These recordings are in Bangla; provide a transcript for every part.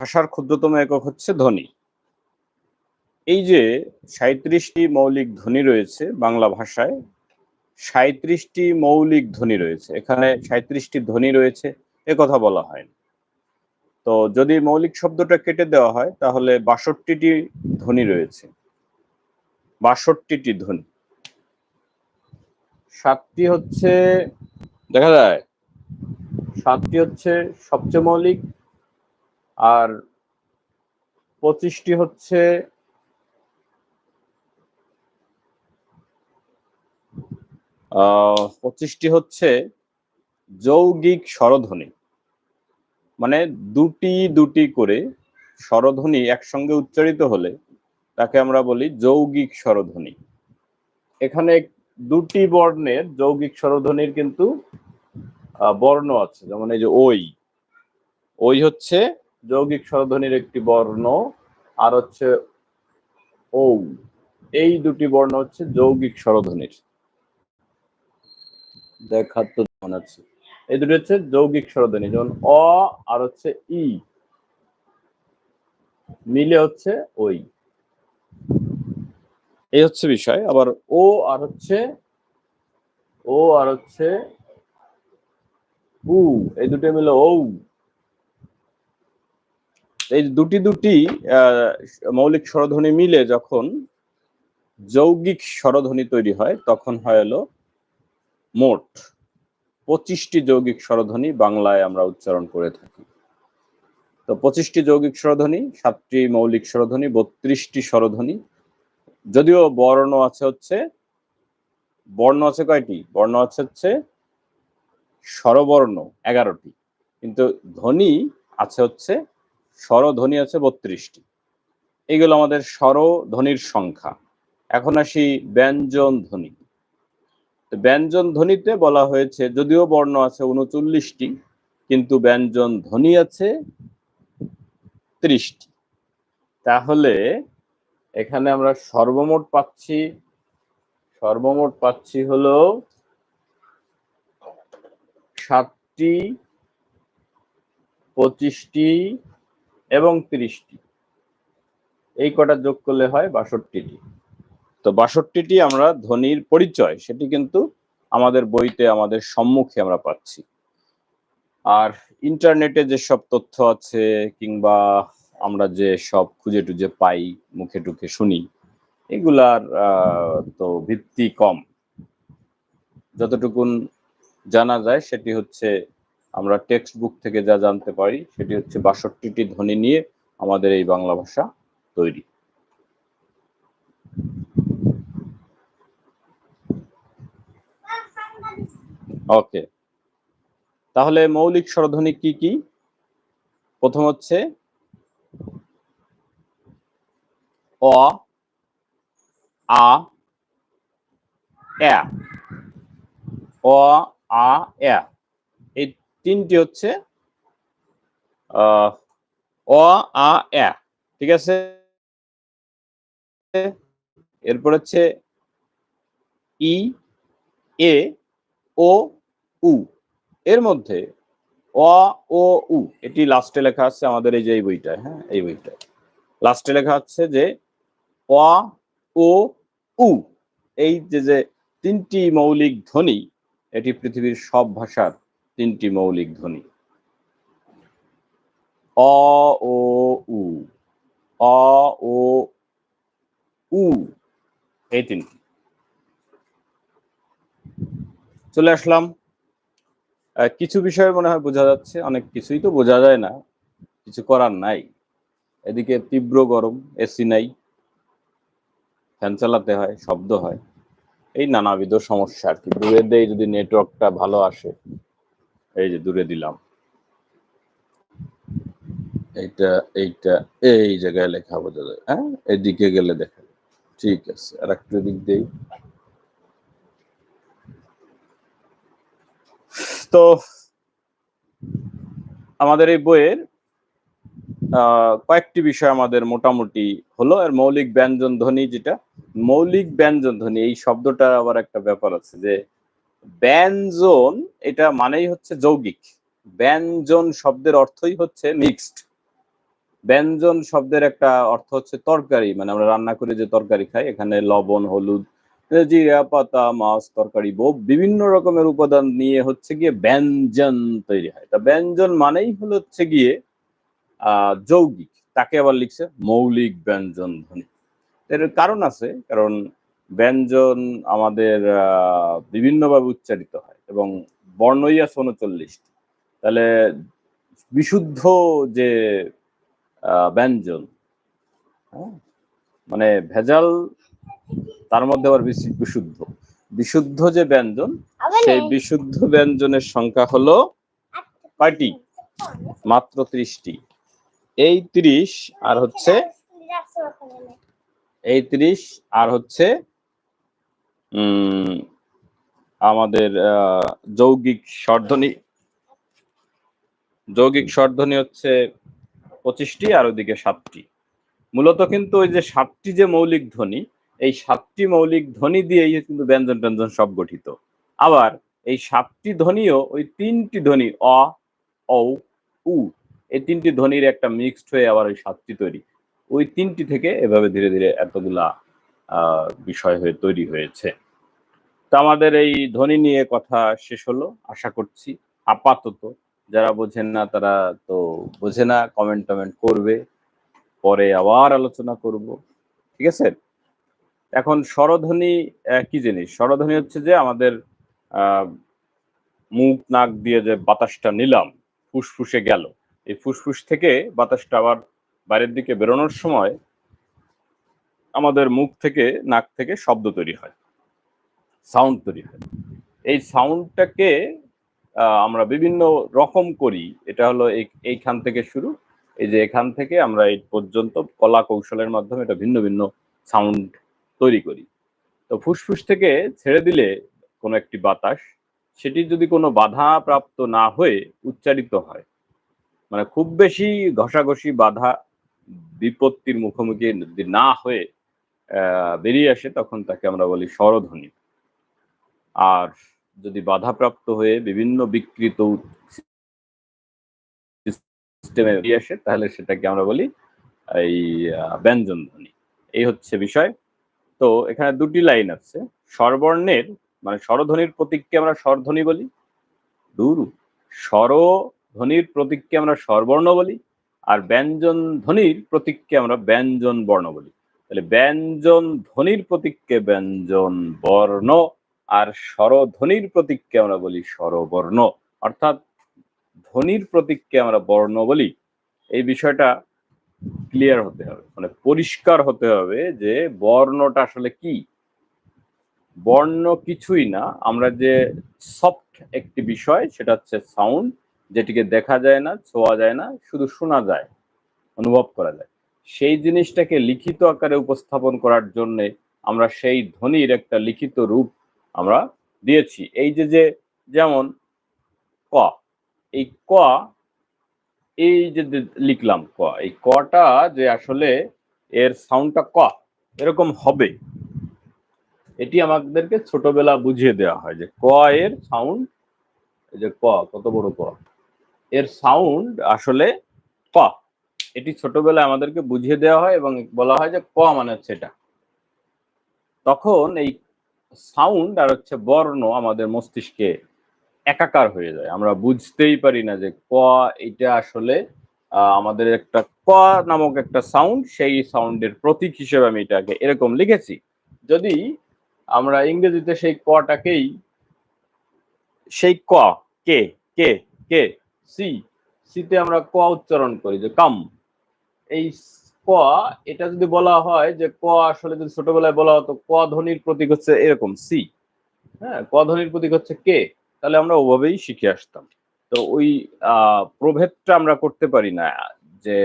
ভাষার ক্ষুদ্রতম একক হচ্ছে ধ্বনি। এই যে সাঁত্রিশটি মৌলিক ধ্বনি রয়েছে বাংলা ভাষায় সাঁত্রিশটি মৌলিক ধ্বনি রয়েছে। এখানে সাঁত্রিশটি ধ্বনি রয়েছে, এ কথা বলা হয় তো যদি মৌলিক শব্দটা কেটে দেওয়া হয়, তাহলে বাষট্টিটি ধ্বনি রয়েছে। বাষট্টিটি ধ্বনি। সাতটি হচ্ছে, দেখা যায়, সাতটি হচ্ছে সবচেয়ে মৌলিক আর পঁচিশটি হচ্ছে পঁচিশটি হচ্ছে যৌগিক স্বরধ্বনি। মানে দুটি দুটি করে স্বরধ্বনি একসঙ্গে উচ্চারিত হলে তাকে আমরা বলি যৌগিক স্বরধ্বনি। এখানে দুটি বর্ণের যৌগিক স্বরধ্বনির কিন্তু বর্ণ আছে, যেমন এই যে ওই ওই হচ্ছে যৌগিক স্বরধ্বনির একটি বর্ণ, আর হচ্ছে ও এই দুটি বর্ণ হচ্ছে যৌগিক স্বরধ্বনির। দেখার তো মনে আছে। এই দুটি হচ্ছে যৌগিক স্বরধ্বনি, যেমন অ আর হচ্ছে ই। মিলে হচ্ছে ওই এই হচ্ছে বিষয়। আবার ও আর হচ্ছে, ও আর হচ্ছে উ। এই দুটো মিলে ও এই দুটি দুটি মৌলিক স্বরধ্বনি মিলে যখন যৌগিক স্বরধ্বনি তৈরি হয়, তখন হয় হলো মোট পঁচিশটি যৌগিক স্বরধ্বনি বাংলায় আমরা উচ্চারণ করে থাকি। তো পঁচিশটি যৌগিক স্বরধ্বনি, সাতটি মৌলিক স্বরধ্বনি, বত্রিশটি স্বরধ্বনি। যদিও বর্ণ আছে হচ্ছে, বর্ণ আছে কয়টি? বর্ণ আছে হচ্ছে স্বরবর্ণ, এগারোটি। কিন্তু ধ্বনি আছে হচ্ছে স্বরধ্বনি আছে বত্রিশটি। এইগুলো আমাদের স্বরধ্বনির সংখ্যা। এখন আসি ব্যঞ্জন ধ্বনি ব্যঞ্জন ধ্বনিতে বলা হয়েছে, যদিও বর্ণ আছে উনচল্লিশটি, কিন্তু ব্যঞ্জন ধ্বনি আছে ত্রিশটি। তাহলে এখানে আমরা সর্বমোট পাচ্ছি সর্বমোট পাচ্ছি হলো সাতটি, পঁচিশটি এবং তিরিশটি। এই কটা যোগ করলে হয় বাষট্টিটি। তো বাষট্টিটি আমরা ধ্বনির পরিচয়, সেটি কিন্তু আমাদের বইতে, আমাদের সম্মুখে আমরা পাচ্ছি। আর ইন্টারনেটে যেসব তথ্য আছে, কিংবা আমরা যে সব খুঁজে টুজে পাই, মুখে টুখে শুনি, এগুলার তো ভিত্তি কম। যতটুকুন জানা যায়, সেটি হচ্ছে আমরা টেক্সট বুক থেকে যা জানতে পারি, সেটি হচ্ছে বাষট্টিটি ধ্বনি নিয়ে আমাদের এই বাংলা ভাষা তৈরি। ওকে তাহলে মৌলিক স্বরধ্বনি কি কি? প্রথম হচ্ছে অ, আ, এ। অ, আ, এ। এই তিনটি হচ্ছে অ, আ ঠিক আছে? এরপর হচ্ছে ই, এ, ও, উ, এর মধ্যে অ, ও, উ, এটি লাস্টে লেখা আছে আমাদের এই যে এই বইটায় হ্যাঁ এই বইটায়। লাস্টে লেখা আছে যে অ, ও, উ, এই যে যে তিনটি মৌলিক ধ্বনি, এটি পৃথিবীর সব ভাষার তিনটি মৌলিক ধ্বনি। অ, ও, উ। অ, ও, উ। এই তিনটি। চলে আসলাম। কিছু বিষয় মনে হয় বোঝা যাচ্ছে, অনেক কিছুই তো বোঝা যায় না, কিছু করার নাই। এদিকে তীব্র গরম এসি নাই, ফ্যান চালাতে হয়, শব্দ হয়। এই নানাবিধ সমস্যা আর কি। দূরে দেয় যদি নেটওয়ার্কটা ভালো আসে। এই যে দূরে দিলাম। এইটা এইটা, এই জায়গায় লেখা বোঝা যায়। হ্যাঁ? এদিকে গেলে দেখা ঠিক আছে, আর একটু দিক দিয়ে তো আমাদের এই বইয়ের কয়েকটি বিষয় আমাদের মোটামুটি হলো। আর মৌলিক ব্যঞ্জন ধ্বনি যেটা, মৌলিক ব্যঞ্জন ধ্বনি, এই শব্দটার আবার একটা ব্যাপার আছে যে ব্যঞ্জন এটা মানেই হচ্ছে যৌগিক। ব্যঞ্জন শব্দের অর্থই হচ্ছে মিক্সড ব্যঞ্জন শব্দের একটা অর্থ হচ্ছে তরকারি মানে আমরা রান্না করে যে তরকারি খাই, এখানে লবণ, হলুদ, জিরা, পাতা, মাছ, তরকারি বউ বিভিন্ন রকমের উপাদান নিয়ে হচ্ছে গিয়ে ব্যঞ্জন তৈরি হয়। তা ব্যঞ্জন মানেই হলো হচ্ছে গিয়ে আহ যৌগিক। তাকে আবার লিখছে মৌলিক ব্যঞ্জন ধ্বনি। এর কারণ আছে, কারণ ব্যঞ্জন আমাদের বিভিন্নভাবে উচ্চারিত হয় এবং বর্ণই আছে উনচল্লিশটি তাহলে বিশুদ্ধ যে ব্যঞ্জন হ্যাঁ, মানে ভেজাল তার মধ্যে আবার বিশি- বিশুদ্ধ বিশুদ্ধ যে ব্যঞ্জন সেই বিশুদ্ধ ব্যঞ্জনের সংখ্যা হলো কয়টি মাত্র ত্রিশটি এই ত্রিশ আর হচ্ছে এই ত্রিশ আর হচ্ছে আমাদের যৌগিক স্বরধ্বনি যৌগিক স্বরধ্বনি হচ্ছে পঁচিশটি আর ওদিকে সাতটি। মূলত কিন্তু ওই যে সাতটি যে মৌলিক ধ্বনি, এই সাতটি মৌলিক ধ্বনি দিয়েই কিন্তু ব্যঞ্জন ট্যঞ্জন সব গঠিত। আবার এই সাতটি ধ্বনিও ওই তিনটি ধ্বনি, অ উ, এই তিনটি ধ্বনির একটা মিক্সড হয়ে আবার ওই সাতটি তৈরি। ওই তিনটি থেকে এভাবে ধীরে ধীরে এতগুলা বিষয় হয়ে তৈরি হয়েছে। তো আমাদের এই ধ্বনি নিয়ে কথা শেষ হলো। আশা করছি আপাতত যারা বোঝেন না তারা তো বোঝে না কমেন্ট টমেন্ট করবে। পরে আবার আলোচনা করব। ঠিক আছে? এখন স্বরধ্বনি কি জিনিস? স্বরধ্বনি হচ্ছে যে আমাদের মুখ, নাক দিয়ে যে বাতাসটা নিলাম, ফুসফুসে গেল। এই ফুসফুস থেকে বাতাসটা আবার বাইরের দিকে বেরোনোর সময় আমাদের মুখ থেকে, নাক থেকে শব্দ তৈরি হয়। সাউন্ড তৈরি হয়। এই সাউন্ডটাকে আমরা বিভিন্ন রকম করি। এটা হলো এই- এইখান থেকে শুরু। এই যে এখান থেকে আমরা এই পর্যন্ত কলা কৌশলের মাধ্যমে এটা ভিন্ন ভিন্ন সাউন্ড তৈরি করি। তো ফুসফুস থেকে ছেড়ে দিলে কোনো একটি বাতাস, সেটি যদি কোনো বাধা প্রাপ্ত না হয়ে উচ্চারিত হয় মানে খুব বেশি ঘষাঘষি বাধা বিপত্তির মুখোমুখি না হয়ে বেরিয়ে আসে, তখন তাকে আমরা বলি স্বরধ্বনি। আর যদি বাধাপ্রাপ্ত হয়ে বিভিন্ন বিকৃত সিস্টেমে বেরিয়ে আসে, তাহলে সেটাকে আমরা বলি এই ব্যঞ্জন ধ্বনি এই হচ্ছে বিষয়। তো এখানে দুটি লাইন আছে। স্বরবর্ণের মানে স্বরধ্বনির প্রতীককে আমরা স্বরধ্বনি বলি। দূর, স্বরধ্বনির প্রতীককে আমরা স্বরবর্ণ বলি। আর ব্যঞ্জন ধ্বনির প্রতীককে আমরা ব্যঞ্জন বর্ণ বলি। তাহলে ব্যঞ্জন ধ্বনির প্রতীককে ব্যঞ্জন বর্ণ আর স্বরধ্বনির প্রতীককে আমরা বলি স্বরবর্ণ। অর্থাৎ ধ্বনির প্রতীককে আমরা বর্ণ বলি। এই বিষয়টা ক্লিয়ার হতে হবে। মানে পরিষ্কার হতে হবে যে বর্ণটা আসলে কি। বর্ণ কিছুই না। আমরা যে সফট একটি বিষয়, সেটা হচ্ছে সাউন্ড যেটিকে দেখা যায় না, ছোঁয়া যায় না, শুধু শোনা যায়, অনুভব করা যায়। সেই জিনিসটাকে লিখিত আকারে উপস্থাপন করার জন্যে আমরা সেই ধ্বনির একটা লিখিত রূপ আমরা দিয়েছি। এই যে যে, যেমন ক, এই ক, এই যে লিখলাম ক, এই কটা যে আসলে এর সাউন্ডটা ক, এরকম হবে। এটি আমাদেরকে ছোটবেলা বুঝিয়ে দেওয়া হয় যে ক এর সাউন্ড যে ক, কত বড় ক, এর সাউন্ড আসলে ক। এটি ছোটবেলায় আমাদেরকে বুঝিয়ে দেওয়া হয় এবং বলা হয় যে ক মানে হচ্ছে এটা। তখন এই সাউন্ড আর হচ্ছে বর্ণ আমাদের মস্তিষ্কে একাকার হয়ে যায়। আমরা বুঝতেই পারি না যে ক এটা আসলে আমাদের একটা ক নামক একটা সাউন্ড, সেই সাউন্ডের প্রতীক হিসেবে আমি এটাকে এরকম লিখেছি। যদি আমরা ইংরেজিতে সেই কটাকেই, সেই ক, কে কে কে, সি সিতে আমরা ক উচ্চারণ করি যে কাম। এই ক, এটা যদি বলা হয় যে ক আসলে যদি ছোটবেলায় বলা হতো, ক ধ্বনির প্রতীক হচ্ছে এরকম, সি। হ্যাঁ ক ধ্বনির প্রতীক হচ্ছে কে? তাহলে আমরা ওভাবেই শিখে আসতাম। তো ওই প্রভেদটা আমরা করতে পারি না, যে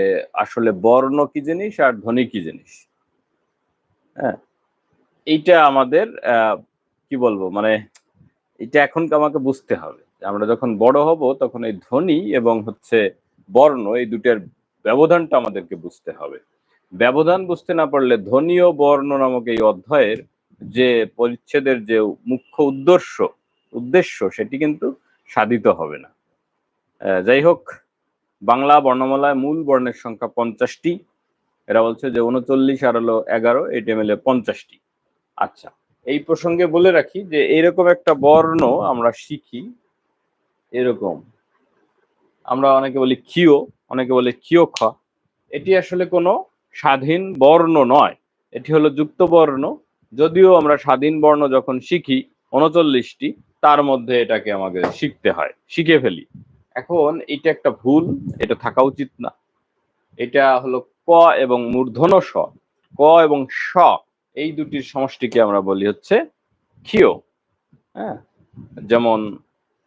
আসলে বর্ণ কি জিনিস আর ধ্বনি কি জিনিস। হ্যাঁ এইটা আমাদের কি বলব মানে এটা এখন আমাকে বুঝতে হবে। আমরা যখন বড় হব তখন এই ধ্বনি এবং হচ্ছে বর্ণ, এই দুটার ব্যবধানটা আমাদেরকে বুঝতে হবে। ব্যবধান বুঝতে না পারলে ধ্বনি ও বর্ণ নামক এই অধ্যায়ের যে পরিচ্ছেদের যে মুখ্য উদ্দেশ্য উদ্দেশ্য, সেটি কিন্তু সাধিত হবে না। যাই হোক, বাংলা বর্ণমালায় মূল বর্ণের সংখ্যা পঞ্চাশটি। এরা বলছে যে উনচল্লিশ আর হলো এগারো এটি এ পঞ্চাশটি। আচ্ছা এই প্রসঙ্গে বলে রাখি যে এরকম একটা বর্ণ আমরা শিখি, এরকম। আমরা অনেকে বলি কিও অনেকে বলে খ এটি আসলে কোনো স্বাধীন বর্ণ নয়। এটি হলো যুক্ত বর্ণ। যদিও আমরা স্বাধীন বর্ণ যখন শিখি উনচল্লিশটি, তার মধ্যে এটাকে আমাদের শিখতে হয়, শিখে ফেলি। এখন এটা একটা ভুল, এটা থাকা উচিত না। এটা হলো ক এবং মূর্ধন্য স। ক এবং স, এই দুটির সমষ্টিকে আমরা বলি হচ্ছে ক্ষিয়। হ্যাঁ? যেমন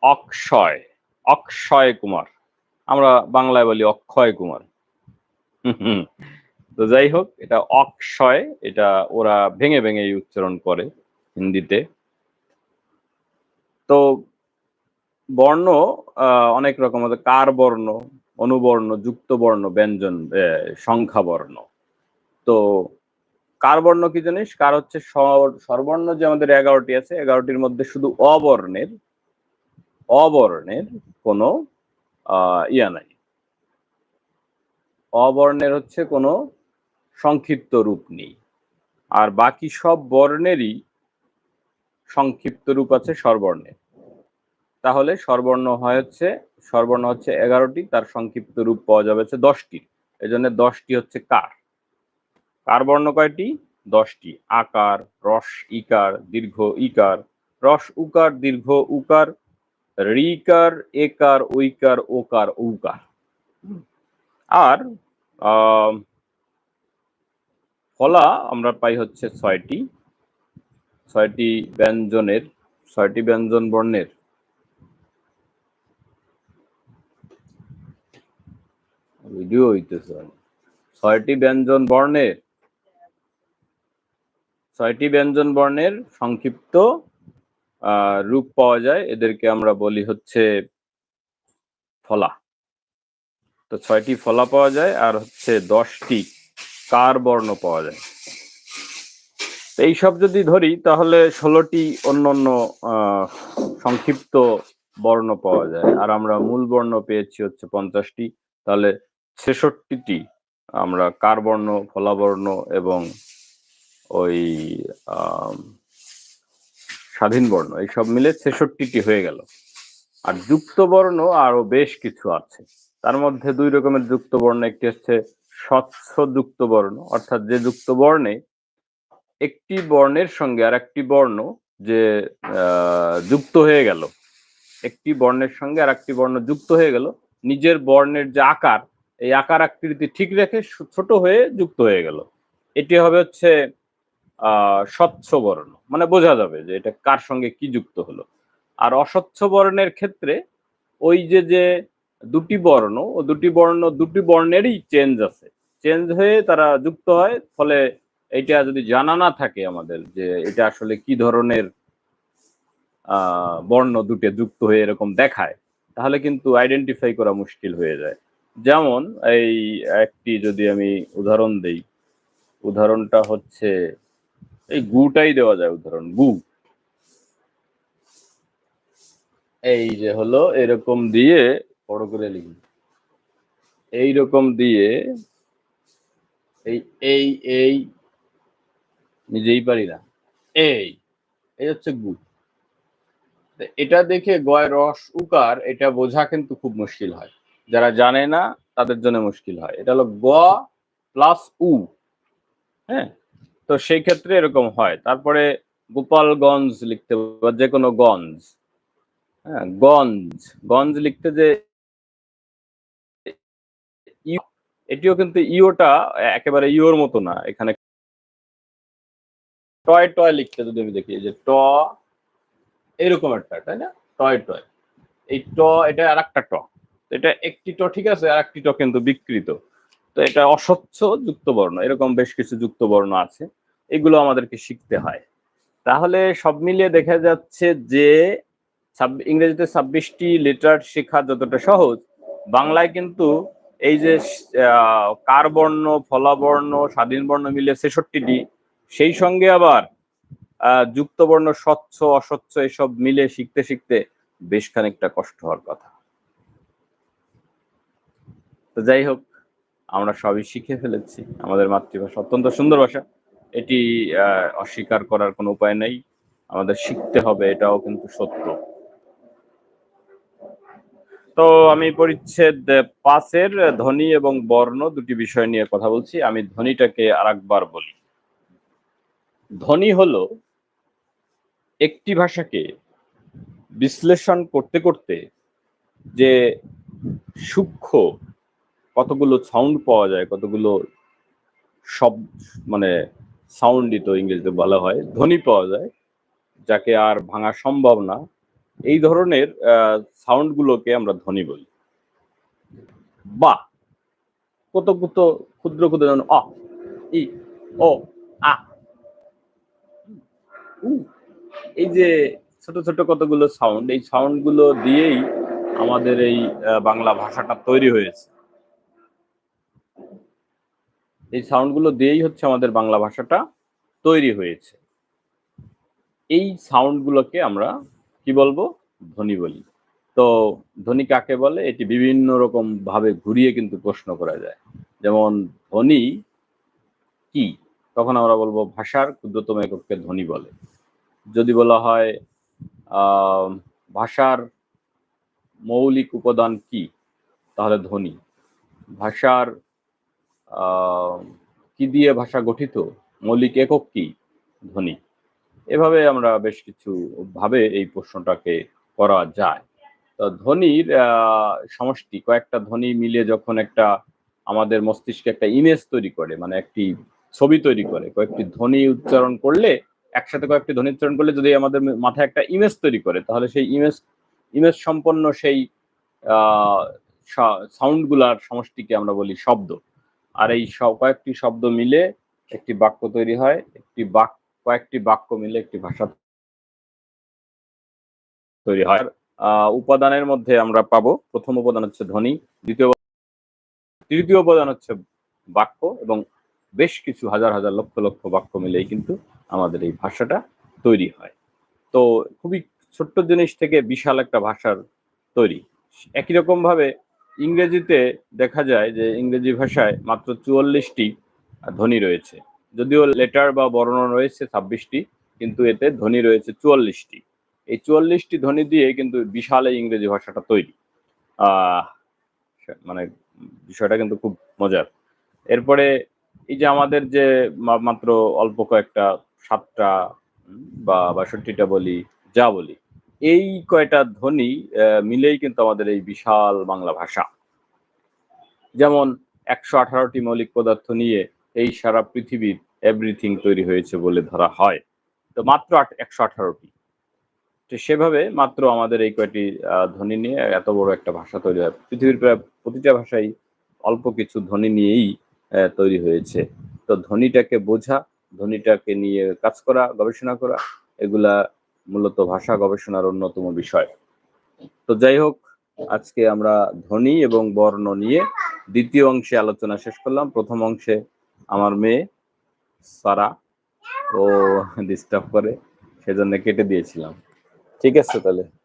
অক্ষয় অক্ষয় কুমার। আমরা বাংলায় বলি অক্ষয় কুমার। তো যাই হোক, এটা অক্ষয়, এটা ওরা ভেঙে ভেঙে উচ্চারণ করে হিন্দিতে। তো বর্ণ অনেক রকম আছে। কার বর্ণ অনুবর্ণ যুক্ত বর্ণ ব্যঞ্জন সংখ্যা বর্ণ তো কার বর্ণ কি জানিস? কার হচ্ছে স্বরবর্ণ যে আমাদের এগারোটি আছে, এগারোটির মধ্যে শুধু অবর্ণের অবর্ণের কোনো ইয়া নাই। অবর্ণের হচ্ছে কোনো সংক্ষিপ্ত রূপ নেই। আর বাকি সব বর্ণেরই সংক্ষিপ্ত রূপ আছে স্বরবর্ণের তাহলে স্বরবর্ণ হয় হচ্ছে, স্বরবর্ণ হচ্ছে এগারোটি, তার সংক্ষিপ্ত রূপ পাওয়া যাবে হচ্ছে দশটি। এই জন্য দশটি হচ্ছে কার। কার বর্ণ কয়টি? দশটি। আকার, রস, ইকার, দীর্ঘ, ইকার। রস, উকার, দীর্ঘ, উকার রিকার, একার, ঐকার, ওকার, ঔকার। আর ফলা আমরা পাই হচ্ছে ছয়টি। ছয়টি ব্যঞ্জনের, ছয়টি ব্যঞ্জন বর্ণের। ভিডিও হইতেছে ছয়টি ব্যঞ্জন বর্ণের, ছয়টি ব্যঞ্জন বর্ণের সংক্ষিপ্ত রূপ পাওয়া যায়। এদেরকে আমরা বলি হচ্ছে ফলা। তো ছয়টি ফলা পাওয়া যায় আর হচ্ছে দশটি কার বর্ণ পাওয়া যায়। এইসব যদি ধরি, তাহলে ষোলোটি অন্য অন্য সংক্ষিপ্ত বর্ণ পাওয়া যায়। আর আমরা মূল বর্ণ পেয়েছি হচ্ছে পঞ্চাশটি। তাহলে ছেষট্টিটি আমরা কার বর্ণ ফলাবর্ণ এবং ওই স্বাধীন বর্ণ, এইসব মিলে ছেষট্টিটি হয়ে গেল। আর যুক্ত বর্ণ আরও বেশ কিছু আছে। তার মধ্যে দুই রকমের যুক্ত বর্ণ একটি হচ্ছে স্বচ্ছ যুক্ত বর্ণ অর্থাৎ যে যুক্ত বর্ণে একটি বর্ণের সঙ্গে আর একটি বর্ণ যে যুক্ত হয়ে গেল। একটি বর্ণের সঙ্গে আর একটি বর্ণ যুক্ত হয়ে গেল। নিজের বর্ণের যে আকার, এই আকার আকৃতি ঠিক রেখে ছোট হয়ে যুক্ত হয়ে গেল। এটি হবে হচ্ছে স্বচ্ছ বর্ণ। মানে বোঝা যাবে যে এটা কার সঙ্গে কি যুক্ত হলো। আর অস্বচ্ছ বর্ণের ক্ষেত্রে ওই যে যে দুটি বর্ণ, ও দুটি বর্ণ, দুটি বর্ণেরই চেঞ্জ আছে। চেঞ্জ হয়ে তারা যুক্ত হয়, ফলে এটা যদি জানা না থাকে আমাদের যে এটা আসলে কি ধরনের বর্ণ দুটো যুক্ত হয়ে এরকম দেখায়, তাহলে কিন্তু আইডেন্টিফাই করা মুশকিল হয়ে যায়। যেমন এই একটি যদি আমি উদাহরণ দেই, উদাহরণটা হচ্ছে এই গুটাই দেওয়া যায়, উদাহরণ, গু। এই যে হলো, এরকম দিয়ে, বড় করে লিখি এইরকম দিয়ে, এই এই এই, নিজেই পারি না। এই এই হচ্ছে গু। এটা দেখে গয় রস উকার, এটা বোঝা কিন্তু খুব মুশকিল হয়। যারা জানে না, তাদের জন্য মুশকিল হয়। এটা হলো গ প্লাস উ হ্যাঁ? তো সেই ক্ষেত্রে এরকম হয়। তারপরে গোপালগঞ্জ লিখতে বা যে কোনো গঞ্জ। হ্যাঁ গঞ্জ। গঞ্জ লিখতে যে এটিও কিন্তু ইওটা একেবারে ইওর মতো না। এখানে টয় টয় লিখতে যদি আমি দেখি যে ট, এরকম একটা, তাই না? Toy toy. এই ট, এটা আর একটা ট এটা একটি ট ঠিক আছে আর একটি ট কিন্তু বিকৃত। তো এটা অস্বচ্ছ যুক্ত বর্ণ এরকম বেশ কিছু যুক্ত বর্ণ আছে। এগুলো আমাদেরকে শিখতে হয়। তাহলে সব মিলিয়ে দেখা যাচ্ছে যে ইংরেজিতে ছাব্বিশটি লেটার শেখা যতটা সহজ বাংলায় কিন্তু এই যে আহ, কার বর্ণ ফলাবর্ণ স্বাধীন বর্ণ মিলে ছেষট্টিটি সেই সঙ্গে আবার আহ, যুক্ত বর্ণ স্বচ্ছ অস্বচ্ছ এসব মিলে শিখতে শিখতে বেশ খানিকটা কষ্ট হওয়ার কথা। তো যাই হোক আমরা সবই শিখে ফেলেছি। আমাদের মাতৃভাষা অত্যন্ত সুন্দর ভাষা। এটি অস্বীকার করার কোনো উপায় নেই। আমাদের শিখতে হবে, এটাও কিন্তু সত্য। তো আমি পরিচ্ছেদ পাঁচের ধ্বনি এবং বর্ণ দুটি বিষয় নিয়ে কথা বলছি। আমি ধ্বনিটাকে আরেকবার বলি। ধ্বনি হলো একটি ভাষাকে বিশ্লেষণ করতে করতে যে সূক্ষ্ম কতগুলো সাউন্ড পাওয়া যায়, কতগুলো সব মানে সাউন্ডই তো ইংরেজিতে বলা হয়, ধ্বনি পাওয়া যায়, যাকে আর ভাঙা সম্ভব না। এই ধরনের সাউন্ড গুলোকে আমরা ধ্বনি বলি। বা কত কত ক্ষুদ্র ক্ষুদ্র যেমন অ ই, ও, আ এই যে ছোট ছোট কতগুলো সাউন্ড, এই সাউন্ডগুলো দিয়েই আমাদের এই বাংলা ভাষাটা তৈরি হয়েছে। এই সাউন্ডগুলো দিয়েই হচ্ছে আমাদের বাংলা ভাষাটা তৈরি হয়েছে। এই সাউন্ড গুলোকে আমরা কি বলব? ধ্বনি বলি। তো ধ্বনি কাকে বলে? এটি বিভিন্ন রকম ভাবে ঘুরিয়ে কিন্তু প্রশ্ন করা যায়। যেমন, ধ্বনি কি? তখন আমরা বলব ভাষার ক্ষুদ্রতম এককে ধ্বনি বলে। যদি বলা হয় ভাষার মৌলিক উপাদান কি? তাহলে ধ্বনি। ভাষার কি দিয়ে ভাষা গঠিত? মৌলিক একক কি? ধ্বনি। এভাবে আমরা বেশ কিছু ভাবে এই প্রশ্নটাকে করা যায়। তো ধ্বনির সমষ্টি, কয়েকটা ধ্বনি মিলে যখন একটা আমাদের মস্তিষ্কে একটা ইমেজ তৈরি করে মানে একটি ছবি তৈরি করে, কয়েকটি ধ্বনি উচ্চারণ করলে, একসাথে কয়েকটি ধ্বনি উচ্চারণ করলে যদি আমাদের মাথায় একটা ইমেজ তৈরি করে, তাহলে সেই ইমেজ ইমেজ সম্পন্ন সেই সাউন্ডগুলার সমষ্টিকে আমরা বলি শব্দ। আর এই সব কয়েকটি শব্দ মিলে একটি বাক্য তৈরি হয়, একটি বাক, কয়েকটি বাক্য মিলে একটি ভাষা তৈরি হয়। উপাদানের মধ্যে আমরা পাবো, প্রথম উপাদান হচ্ছে ধ্বনি, দ্বিতীয় তৃতীয় উপাদান হচ্ছে বাক্য এবং বেশ কিছু হাজার হাজার লক্ষ লক্ষ বাক্য মিলেই কিন্তু আমাদের এই ভাষাটা তৈরি হয়। তো খুবই ছোট্ট জিনিস থেকে বিশাল একটা ভাষার তৈরি। একই রকম ভাবে ইংরেজিতে দেখা যায় যে ইংরেজি ভাষায় মাত্র চুয়াল্লিশটি ধ্বনি রয়েছে। যদিও লেটার বা বর্ণ রয়েছে ছাব্বিশটি, কিন্তু এতে ধ্বনি রয়েছে চুয়াল্লিশটি। এই চুয়াল্লিশটি ধ্বনি দিয়ে কিন্তু বিশাল এই ইংরেজি ভাষাটা তৈরি। মানে বিষয়টা কিন্তু খুব মজার। এরপরে এই যে আমাদের যে মাত্র অল্প কয়েকটা, সাতটা বা বাষট্টিটা বলি, যা বলি এই কয়টা ধ্বনি মিলেই কিন্তু আমাদের এই বিশাল বাংলা ভাষা। যেমন একশো আঠারোটি মৌলিক পদার্থ নিয়ে এই সারা পৃথিবীর এভরিথিং তৈরি হয়েছে বলে ধরা হয়। তো মাত্র একশো আঠারোটি। তো সেভাবে মাত্র আমাদের এই কয়টি ধ্বনি নিয়ে এত বড় একটা ভাষা তৈরি হয়। পৃথিবীর প্রায় প্রতিটা ভাষাই অল্প কিছু ধ্বনি নিয়েই তৈরি হয়েছে। তো ধ্বনিটাকে বোঝা, ধ্বনিটাকে নিয়ে কাজ করা, গবেষণা করা, এগুলা মূলত ভাষা গবেষণার অন্যতম বিষয়। তো যাই হোক, আজকে আমরা ধ্বনি এবং বর্ণ নিয়ে দ্বিতীয় অংশে আলোচনা শেষ করলাম। প্রথম অংশে আমার মেয়ে সারা, ও ডিস্টার্ব করে, সেজন্য কেটে দিয়েছিলাম। ঠিক আছে তাহলে।